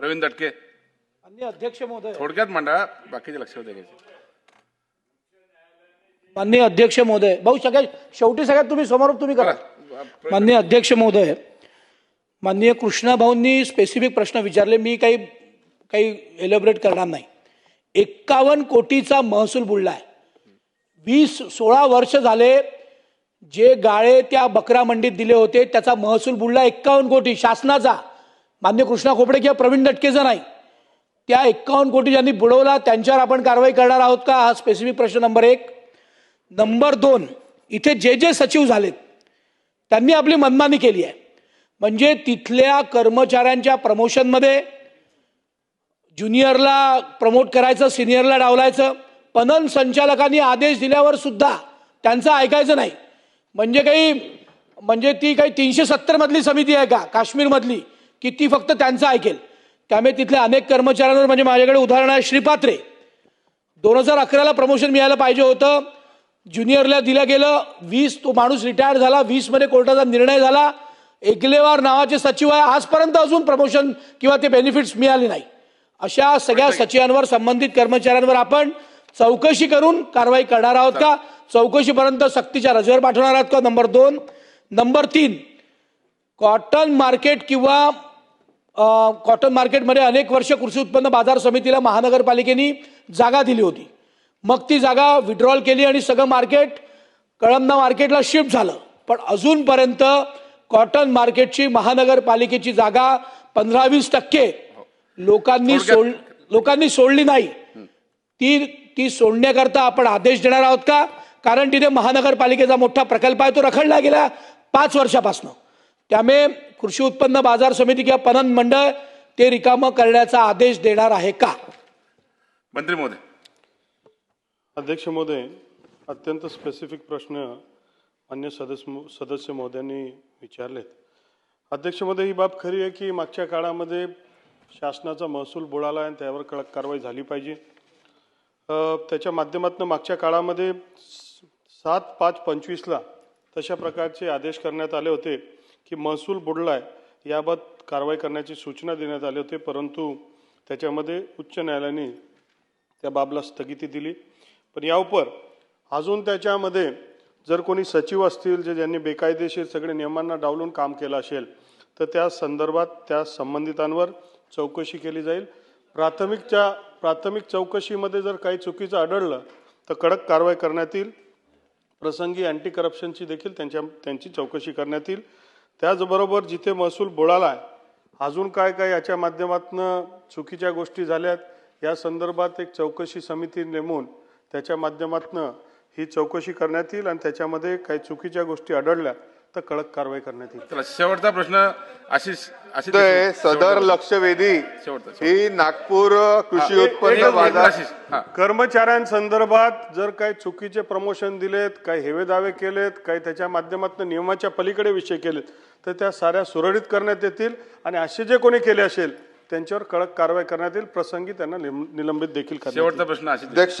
प्रवीण दटके माननीय अध्यक्ष महोदय. थोडक्यात मांडा बाकीचे लक्ष द्यायचे माननीय अध्यक्ष महोदय. भाऊ सगळ्यात शेवटी सगळ्यात तुम्ही समोर तुम्ही करा. माननीय अध्यक्ष महोदय माननीय कृष्णा भाऊंनी स्पेसिफिक प्रश्न विचारले. मी काही काही एलिब्रेट करणार नाही. एक्कावन्न कोटीचा महसूल बुडला आहे वीस सोळा वर्ष झाले जे गाळे त्या बकरा मंडीत दिले होते त्याचा महसूल बुडला एक्कावन्न कोटी. शासनाचा. मान्य कृष्णा खोपडे किंवा प्रवीण दटकेचा नाही. त्या एक्कावन्न कोटी ज्यांनी बुडवला त्यांच्यावर आपण कारवाई करणार आहोत का? हा स्पेसिफिक प्रश्न नंबर एक. नंबर दोन इथे जे जे सचिव झालेत त्यांनी आपली मनमानी केली आहे. म्हणजे तिथल्या कर्मचाऱ्यांच्या प्रमोशनमध्ये ज्युनियरला प्रमोट करायचं सिनियरला डावलायचं पणन संचालकांनी आदेश दिल्यावर सुद्धा त्यांचं ऐकायचं नाही. म्हणजे काही म्हणजे ती काही तीनशे सत्तर मधली समिती आहे का? काश्मीरमधली. की ती फक्त त्यांचं ऐकेल. त्यामुळे तिथल्या अनेक कर्मचाऱ्यांवर म्हणजे माझ्याकडे उदाहरण आहे श्रीपात्रे दोन हजार अकराला प्रमोशन मिळायला पाहिजे होतं. ज्युनियरला दिलं गेलं. वीस तो माणूस रिटायर झाला. वीसमध्ये कोर्टाचा निर्णय झाला. एकलेवार नावाचे सचिव आहे. आजपर्यंत अजून प्रमोशन किंवा ते बेनिफिट्स मिळाले नाही. अशा सगळ्या सचिवांवर संबंधित कर्मचाऱ्यांवर आपण चौकशी करून कारवाई करणार आहोत का? चौकशीपर्यंत सक्तीच्या रजेवर पाठवणार आहोत का? नंबर दोन. नंबर तीन. कॉटन मार्केट किंवा कॉटन मार्केटमध्ये अनेक वर्ष कृषी उत्पन्न बाजार समितीला महानगरपालिकेने जागा दिली होती. मग ती जागा विड्रॉल केली आणि सगळं मार्केट कळमना मार्केटला शिफ्ट झालं. पण अजूनपर्यंत कॉटन मार्केटची महानगरपालिकेची जागा पंधरा वीस टक्के लोकांनी सोड लोकांनी सोडली नाही. ती ती सोडण्याकरता आपण आदेश देणार आहोत का? कारण तिथे महानगरपालिकेचा मोठा प्रकल्प आहे तो रखडला गेला पाच वर्षापासून. त्यामुळे कृषी उत्पन्न बाजार समिती किंवा पणन मंडळ ते रिकामं करण्याचा आदेश देणार आहे का? मंत्री महोदय. अध्यक्ष महोदय अत्यंत स्पेसिफिक प्रश्न मान्य सदस्य सदस्य महोदयांनी विचारलेत. अध्यक्ष महोदय ही बाब खरी आहे की मागच्या काळामध्ये शासनाचा महसूल बुडाला आणि त्यावर कडक कारवाई झाली पाहिजे. अ, त्याच्या माध्यमातून मागच्या काळामध्ये स- सात पाच पंचवीसला तशा प्रकारचे आदेश करण्यात आले होते. की महसूल बुडलाय याबाबत कारवाई करण्याची सूचना देण्यात आली होती परंतु त्याच्यामध्ये उच्च न्यायालयाने त्या बाबला स्थगिती दिली. पण या उपर अजून त्याच्यामध्ये जर कोणी सचिव असतील जे ज्यांनी बेकायदेशीर सगळे नियमांना डावलून काम केलं असेल तर त्या संदर्भात त्या संबंधितांवर चौकशी केली जाईल. प्राथमिकच्या प्राथमिक चौकशीमध्ये जर काही चुकीचं आढळलं तर कडक कारवाई करण्यात येईल. प्रसंगी अँटी करप्शनची देखील त्यांच्या त्यांची चौकशी करण्यात येईल. त्याचबरोबर जिथे महसूल बुडाला आहे अजून काय काय याच्या माध्यमातून चुकीच्या गोष्टी झाल्यात या संदर्भात एक चौकशी समिती नेमून त्याच्या माध्यमातून ही चौकशी करण्यात येईल आणि त्याच्यामध्ये काही चुकीच्या गोष्टी आढळल्या. तर कडक कारवाई करण्यात येईल. चला शेवटचा प्रश्न आशिष आशिष ते देशमुख. सदर शेवटचा लक्षवेधी शेवटचा, ही नागपूर कृषी उत्पन्न बाजार आशिष हा. कर्मचाऱ्यांसंदर्भात जर काही चुकीचे प्रमोशन दिलेत काही हेवे दावे केलेत काही त्याच्या माध्यमातून नियमाच्या पलीकडे विषय केलेत तर त्या साऱ्या सुरळीत करण्यात येतील आणि असे जे कोणी केले असेल त्यांच्यावर कडक कारवाई करण्यात येईल. प्रसंगी त्यांना निलंबित देखील करण्यात येईल. शेवटचा प्रश्न आशिष अध्यक्ष